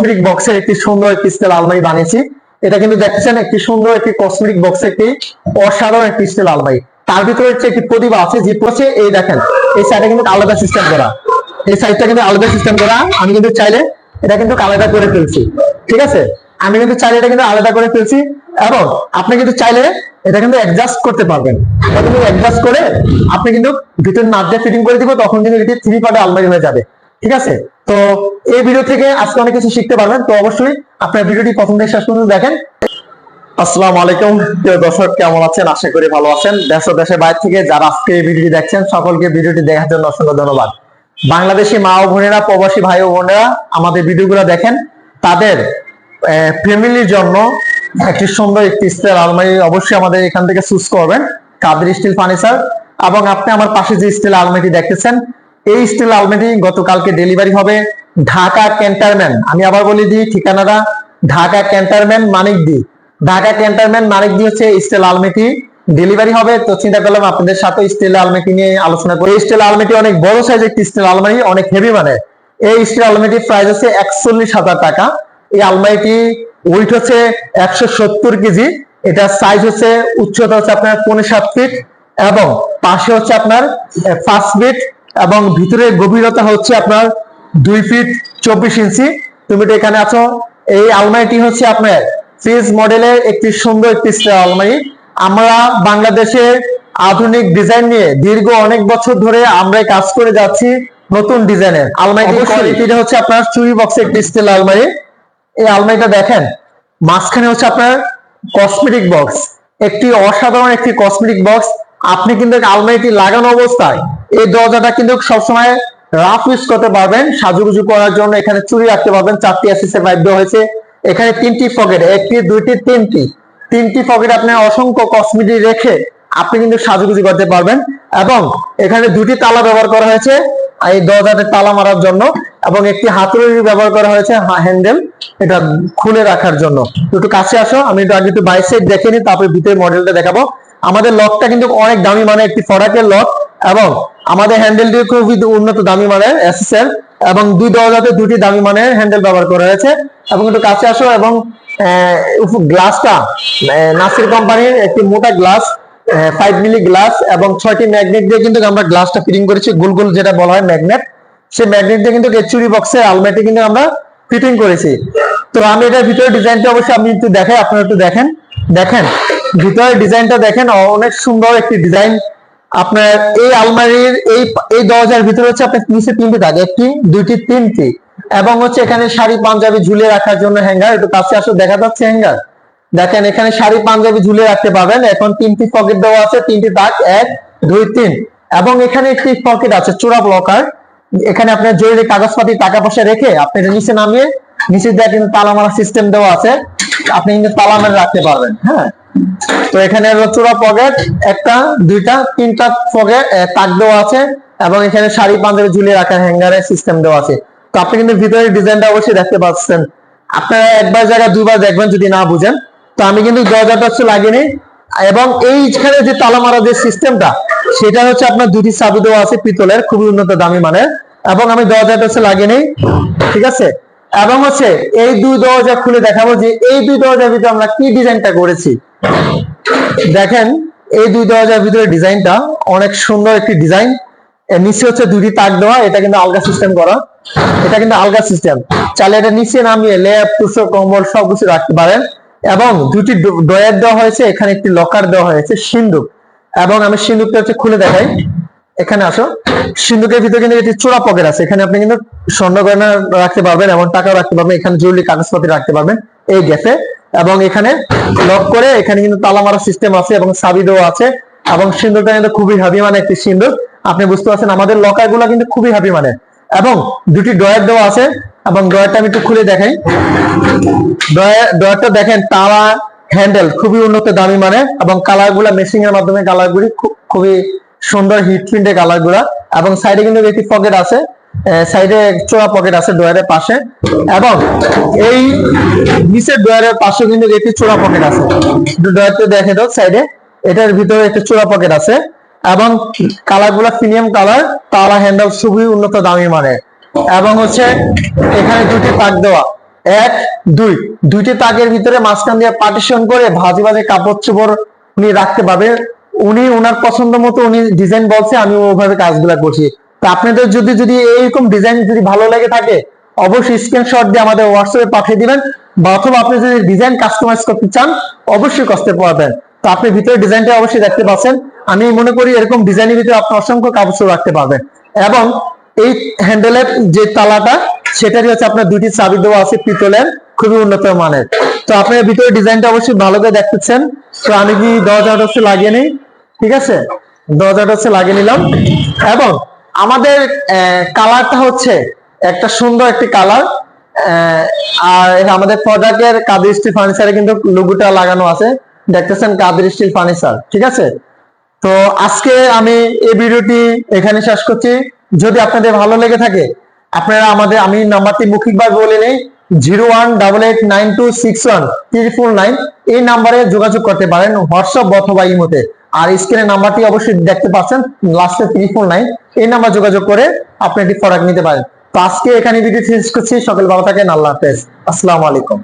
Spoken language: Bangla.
কসমেটিক বক্সের একটি সুন্দর একটি স্টাইল আলমারি বানিয়েছি। এটা কিন্তু দেখছেন, একটি সুন্দর একটি কসমেটিক বক্সের একটি অসাধারণ একটি স্টাইল আলমারি। তার ভিতরে হচ্ছে একটি প্রতিভা আছে, যে হচ্ছে এই দেখেন, এই সাইডে কিন্তু আলাদা সিস্টেম করা। এই সাইডটা কিন্তু আলাদা সিস্টেম করা। আমি কিন্তু চাইলে এটা কিন্তু আলাদা করে ফেলছি, ঠিক আছে? আমি কিন্তু চাইলে এটা কিন্তু আলাদা করে ফেলছি, এবং আপনি কিন্তু চাইলে এটা কিন্তু অ্যাডজাস্ট করতে পারবেন। এটা কিন্তু অ্যাডজাস্ট করে, আপনি কিন্তু ভিতরে নাট দিয়ে ফিটিং করে দিব, তখন কিন্তু এটি থ্রি পার্টে আলমারি হয়ে যাবে। ঠিক আছে? তো এই ভিডিও থেকে আজকে অনেক কিছু শিখতে পারবেন। তো অবশ্যই আপনার ভিডিওটি প্রথম থেকে শেষ পর্যন্ত দেখেন। আসসালামু আলাইকুম। প্রিয় দর্শক, কেমন আছেন? আশা করি ভালো আছেন। দেশ দেশের বাইরে থেকে যারা আজকে এই ভিডিওটি দেখছেন, সকলকে ভিডিওটি দেখার জন্য অসংখ্য ধন্যবাদ। বাংলাদেশি মা ও বোনেরা, প্রবাসী ভাই ও বোনেরা আমাদের ভিডিওগুলো দেখেন। তাদের ফ্যামিলির জন্য একটি সুন্দর একটি স্টিল আলমারি অবশ্যই আমাদের এখান থেকে চুজ করবেন। কাদের স্টিল ফার্নিচার এবং আপনি আমার পাশে যে স্টিল আলমারিটি দেখতেছেন এই স্টিল আলমারি গতকালকে ডেলিভারি হবে ঢাকা ক্যান্টারম্যান আমি আবার বলে দিই ঠিকানাটা, ঢাকা ক্যান্টারম্যান মানিক দি ঢাকা ক্যান্টারম্যান মানিক দি হচ্ছে স্টিল আলমারিটি ডেলিভারি হবে। তো চিন্তা করলাম আপনাদের সাথে স্টিল আলমারি নিয়ে আলোচনা করি। স্টিল আলমারি অনেক বড় সাইজ একটি স্টিল আলমারি অনেক হেভি মানে এই স্টিল আলমারিটির প্রাইস হচ্ছে একচল্লিশ হাজার টাকা। এই আলমারিটি ওয়েট হচ্ছে একশো সত্তর কেজি। এটা সাইজ হচ্ছে উচ্চতা হচ্ছে আপনার পনেরো সাত ফিট এবং পাশে হচ্ছে আপনার পাঁচ ফিট এবং ভিতরে গভীরতা হচ্ছে আপনার দুই ফিট চব্বিশ ইঞ্চি তুমি তো এখানে আছো। এই আলমারিটি হচ্ছে আপনার ফ্রিজ মডেলের একটি সুন্দর একটি আলমারি। আমরা বাংলাদেশে আধুনিক ডিজাইন নিয়ে দীর্ঘ অনেক বছর ধরে আমরা কাজ করে যাচ্ছি নতুন ডিজাইনের আলমারি কোয়ালিটিটা হচ্ছে আপনার চুরি বক্সের একটি আলমারি। এই আলমারিটা দেখেন মাঝখানে হচ্ছে আপনার কসমেটিক বক্স একটি অসাধারণ একটি কসমেটিক বক্স আপনি কিন্তু আলমারিটি লাগানো অবস্থায় এই দরজাটা কিন্তু সবসময় রাফ ইউজ করতে পারবেন, সাজুগুজু করার জন্য এখানে চুরি রাখতে পারবেন, চারটি অ্যাসেসের পাইপ হয়েছে। এখানে তিনটি পকেট একটি, দুইটি, তিনটি। তিনটি পকেট আপনি অসংখ্য কসমেটিক রেখে আপনি কিন্তু সাজুগুজু করতে পারবেন এবং এখানে দুটি তালা ব্যবহার করা হয়েছে এই দরজাতে তালা মারার জন্য এবং একটি হাতুড়ি ব্যবহার করা হয়েছে হ্যান্ডেল এটা খুলে রাখার জন্য। একটু কাছে আসো, আমি একটু আগে একটু বাইক সাইড দেখে নিই, তারপরে ভিতরে মডেলটা দেখাবো। আমাদের লকটা কিন্তু অনেক দামি মানে একটি ফরাকের লক এবং আমাদের হ্যান্ডেলটি খুবই উন্নত দামি মানের এসএসএল এবং দুই দরজাতে দুটি দামি মানের হ্যান্ডেল ব্যবহার করা হয়েছে এবং একটু কাছে আসো এবং গ্লাসটা নাসির কোম্পানির একটি মোটা গ্লাস ফাইভ মিলি গ্লাস এবং ছয়টি ম্যাগনেট দিয়ে কিন্তু আমরা গ্লাসটা ফিটিং করেছি, গোল গোল যেটা বলা হয় ম্যাগনেট সেই ম্যাগনেট দিয়ে কিন্তু চুরি বক্সের আলমারিটি কিন্তু আমরা ফিটিং করেছি। তো আমি এটার ভিতরে ডিজাইনটা অবশ্যই আপনি একটু দেখেন আপনারা একটু দেখেন। দেখেন ভিতরের ডিজাইনটা দেখেন অনেক সুন্দর একটি ডিজাইন। আপনার এই আলমারির এই এই দরজার ভিতরে হচ্ছে আপনার নিচে তিনটি দাগ, একটি, দুইটি, তিনটি। এবং হচ্ছে এখানে শাড়ি, পাঞ্জাবি ঝুলিয়ে রাখার জন্য হ্যাঙ্গার, একটু কাছে আসলে দেখা যাচ্ছে হ্যাঙ্গার। দেখেন, এখানে শাড়ি, পাঞ্জাবি ঝুলিয়ে রাখতে পারবেন। এখন তিনটি পকেট দেওয়া আছে, তিনটি দাগ, এক, দুই, তিন। এবং এখানে একটি পকেট আছে, চূড়া ব্লকার এখানে আপনার জরুরি কাগজপাতি, টাকা পয়সা রেখে আপনি এটা নিচে নামিয়ে, নিচে দেওয়া কিন্তু তালা মারা সিস্টেম দেওয়া আছে। আপনি কিন্তু তালা রাখতে পারবেন হ্যাঁ। তো এখানে চূড়া পকেট একটা, দুইটা, তিনটা পকেট তাক দেওয়া আছে, এবং এখানে শাড়ি পাঞ্জাবি ঝুলিয়ে রাখার হ্যাঙ্গারের সিস্টেম দেওয়া আছে। তো আপনি কিন্তু ভিতরে ডিজাইনটা অবশ্যই দেখতে পাচ্ছেন। আপনারা একবার জায়গায় দুবার দেখবেন যদি না বুঝেন। তো আমি কিন্তু দরজাটা লাগিয়ে এবং এইখানে যে তালা যে সিস্টেমটা সেটা হচ্ছে আপনার দুটি চাবি দেওয়া আছে পিতলের, খুবই উন্নত দামি মানের। এবং আমি দরজাটা লাগিয়ে ঠিক আছে? এবং হচ্ছে এই দুই দরজা খুলে দেখাবো যে এই দুই দরজার ভিতরে আমরা কি ডিজাইনটা করেছি। দেখেন, এই দুই দরজার ভিতরে ডিজাইনটা অনেক সুন্দর একটি ডিজাইন। নিচে হচ্ছে দুটি তাক দেওয়া, এটা কিন্তু আলগা সিস্টেম করা। এটা কিন্তু আলগা সিস্টেম। চাইলে এটা নিচে নামিয়ে লেপ তুষো কম্বল সবকিছু রাখতে পারেন। এবং দুটি ডয়ার দেওয়া হয়েছে, এখানে একটি লকার দেওয়া হয়েছে সিন্ধুক এবং আমি সিন্ধুকটা হচ্ছে খুলে দেখাই। এখানে আসো। সিন্ধুকের ভিতরে কিন্তু একটি চোরা পকেট আছে। এখানে আপনি কিন্তু স্বর্ণ গয়না রাখতে পারবেন, এমন টাকাও রাখতে পারবেন, এখানে জরুরি কাগজপত্র রাখতে পারবেন এই গ্যাসে এবং এখানে লক করে এখানে কিন্তু তালা মারা সিস্টেম আছে এবং সাবি দেওয়া আছে। এবং সিন্দুরটা কিন্তু খুবই হাবি মানে একটি সিন্দুর। আপনি বুঝতে পারছেন, আমাদের লকারগুলা কিন্তু খুবই হাবি মানে। এবং দুটি ডয়ার দেওয়া আছে। এবং ডয়ারটা আমি একটু খুলে দেখাই। ডয়ারটা দেখেন তালা হ্যান্ডেল খুবই উন্নত, দামি মানে। এবং কালারগুলা মেশিং এর মাধ্যমে কালার গুলি খুবই সুন্দর হিট প্রিন্টের কালারগুলা। এবং সাইডে কিন্তু একটি পকেট আছে সাইডে চোরা পকেট আছে ডোয়ারের পাশে। এবং এই নিচের ডোয়ারের পাশে কিন্তু একটি চোরা পকেট আছে। ডয়ারটা দেখে দাও সাইডে এটার ভিতরে একটা চোরা পকেট আছে। এবং কালারগুলা প্রিমিয়াম কালার তালা হ্যান্ডেল খুবই উন্নত দামি মানে এবং হচ্ছে এখানে দুটি তাক দেওয়া। এক, দুই। দুইটি তাকের ভিতরে মাঝখান দিয়ে পার্টিশন করে ভাজি ভাজি কাপড় চোপড় উনি রাখতে পারবে। উনি ওনার পছন্দ মতো উনি ডিজাইন বলছে, আমি ওভাবে কাজগুলা করছি। তা আপনাদের যদি যদি এইরকম ডিজাইন যদি ভালো লেগে থাকে, অবশ্যই স্ক্রিনশট দিয়ে আমাদের হোয়াটসঅ্যাপে পাঠিয়ে দিবেন, বা অথবা আপনি যদি ডিজাইন কাস্টমাইজ করতে চান, অবশ্যই করতে পারবেন তো আপনি ভিতরে ডিজাইনটা অবশ্যই দেখতে পাচ্ছেন। আমি মনে করি এরকম ডিজাইনের ভিতরে আপনি অসংখ্য কাপড় রাখতে পারবেন। এবং এই হ্যান্ডেলের যে তালাটা, সেটারই হচ্ছে আপনার দুটি চাবি দেওয়া আছে পিতলের, খুবই উন্নত মানের। তো আপনার ভিতরে ডিজাইনটা অবশ্যই ভালো করে দেখতেছেন। তো আমি কি দরজাটা হচ্ছে লাগিয়ে নিই? ঠিক আছে? দরজাটা হচ্ছে লাগিয়ে নিলাম। এবং আমাদের কালারটা হচ্ছে একটা সুন্দর একটি কালার। আর আমাদের প্রোডাক্টের কাদের স্টিল ফার্নিচারে কিন্তু লোগোটা লাগানো আছে। দেখতেছেন কাদের স্টিল ফার্নিচার ঠিক আছে? তো আজকে আমি এই ভিডিওটি এখানে শেষ করছি। যদি আপনাদের ভালো লেগে থাকে, আপনারা আমাদের, আমি নাম্বারটি মৌখিকভাবে বলে নেই zero one double eight nine two six one three four nine এই নাম্বারে যোগাযোগ করতে পারেন, হোয়াটসঅ্যাপ অথবা ইমোতে। আর স্ক্রিনের নাম্বারটি অবশ্যই দেখতে পাচ্ছেন লাস্টে থ্রি ফোর নাইন এই নাম্বার যোগাযোগ করে আপনি একটি ফরাক নিতে পারেন। তো আজকে এখানে ভিডিও শেষ করছি সকল ভালো থাকেন, আল্লাহ হাফেজ। আসসালামু আলাইকুম।